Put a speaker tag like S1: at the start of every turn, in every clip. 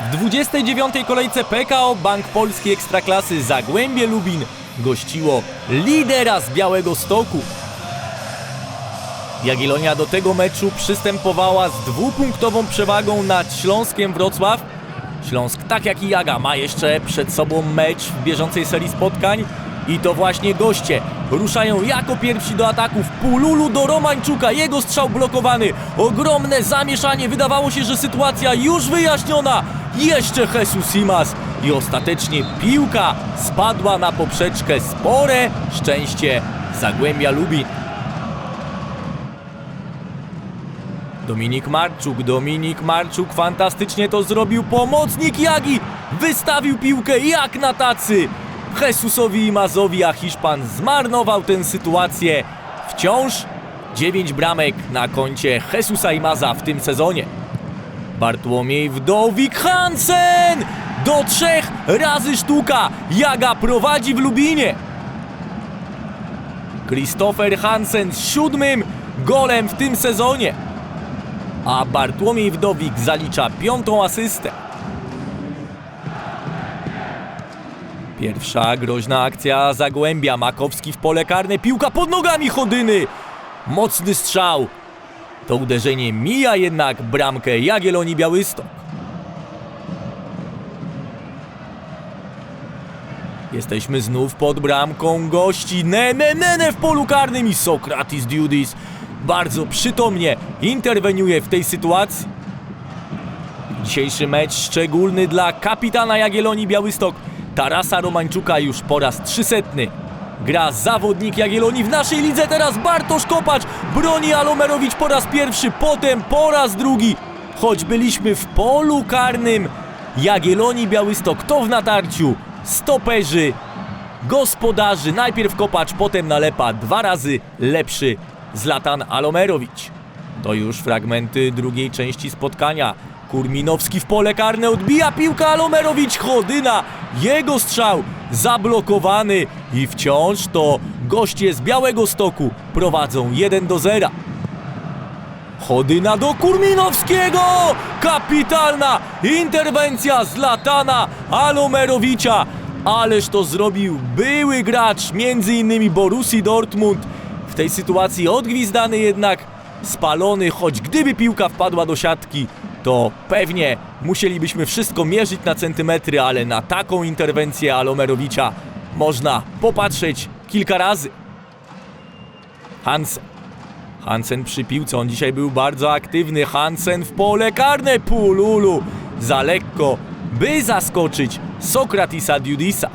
S1: W 29. kolejce PKO Bank Polski Ekstraklasy Zagłębie Lubin gościło lidera z Białego Stoku. Jagiellonia do tego meczu przystępowała z dwupunktową przewagą nad Śląskiem Wrocław. Śląsk, tak jak i Jaga, ma jeszcze przed sobą mecz w bieżącej serii spotkań. I to właśnie goście ruszają jako pierwsi do ataków. Pululu do Romańczuka, jego strzał blokowany. Ogromne zamieszanie, wydawało się, że sytuacja już wyjaśniona. Jeszcze Jesus Simas i ostatecznie piłka spadła na poprzeczkę. Spore szczęście Zagłębia Lubin. Dominik Marczuk, Dominik Marczuk fantastycznie to zrobił. Pomocnik Jagi wystawił piłkę jak na tacy. Jesusowi i Mazowi, a Hiszpan zmarnował tę sytuację. Wciąż 9 bramek na koncie Jesusa i Maza w tym sezonie. Bartłomiej Wdowik Hansen! Do trzech razy sztuka. Jaga prowadzi w Lubinie. Christopher Hansen z siódmym golem w tym sezonie. A Bartłomiej Wdowik zalicza piątą asystę. Pierwsza groźna akcja Zagłębia. Makowski w pole karne. Piłka pod nogami Chodyny. Mocny strzał. To uderzenie mija jednak bramkę Jagiellonii Białystok. Jesteśmy znów pod bramką gości. Nene, nene w polu karnym i Sokratis Dudis bardzo przytomnie interweniuje w tej sytuacji. Dzisiejszy mecz szczególny dla kapitana Jagiellonii Białystok, Tarasa Romańczuka już po raz trzysetny. Gra zawodnik Jagiellonii w naszej lidze, teraz Bartosz Kopacz, broni Alomerowicz po raz pierwszy, potem po raz drugi. Choć byliśmy w polu karnym Jagiellonii Białystok, to w natarciu, stoperzy, gospodarzy, najpierw Kopacz, potem nalepa, dwa razy lepszy Zlatan Alomerowicz. To już fragmenty drugiej części spotkania. Kurminowski w pole karne odbija piłkę Alomerowicz, Chodyna, jego strzał zablokowany i wciąż to goście z Białego Stoku prowadzą 1 do 0. Chodyna do Kurminowskiego! Kapitalna interwencja z Latana Alomerowicza. Ależ to zrobił były gracz innymi Borussii Dortmund. W tej sytuacji odgwizdany jednak spalony, choć gdyby piłka wpadła do siatki, to pewnie musielibyśmy wszystko mierzyć na centymetry, ale na taką interwencję Alomerowicza można popatrzeć kilka razy. Hansen. Hansen przy piłce, on dzisiaj był bardzo aktywny. Hansen w pole karne, Pululu za lekko, by zaskoczyć Sokratisa Dudisa.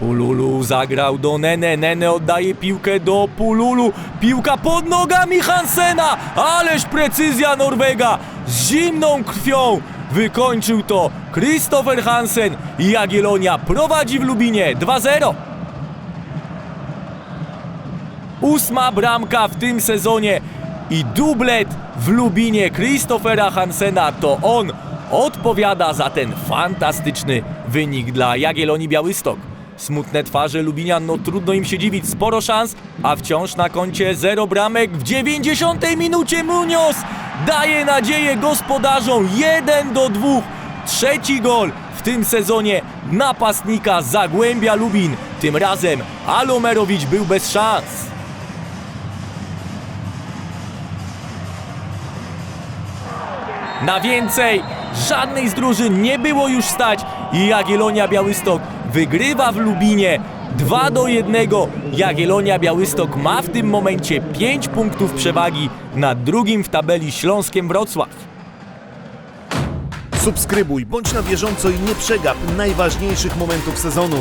S1: Pululu zagrał do Nene, Nene oddaje piłkę do Pululu, piłka pod nogami Hansena, ależ precyzja Norwega z zimną krwią wykończył to Christopher Hansen i Jagiellonia prowadzi w Lubinie 2-0. Ósma bramka w tym sezonie i dublet w Lubinie Christophera Hansena to on odpowiada za ten fantastyczny wynik dla Jagiellonii Białystok. Smutne twarze Lubinian, no trudno im się dziwić, sporo szans, a wciąż na koncie zero bramek w 90 minucie Munoz daje nadzieję gospodarzom 1 do 2. Trzeci gol w tym sezonie napastnika Zagłębia Lubin. Tym razem Alomerowicz był bez szans. Na więcej żadnej z drużyn nie było już stać i Jagiellonia Białystok wygrywa w Lubinie 2 do 1. Jagiellonia Białystok ma w tym momencie 5 punktów przewagi nad drugim w tabeli Śląskiem Wrocław.
S2: Subskrybuj, bądź na bieżąco i nie przegap najważniejszych momentów sezonu.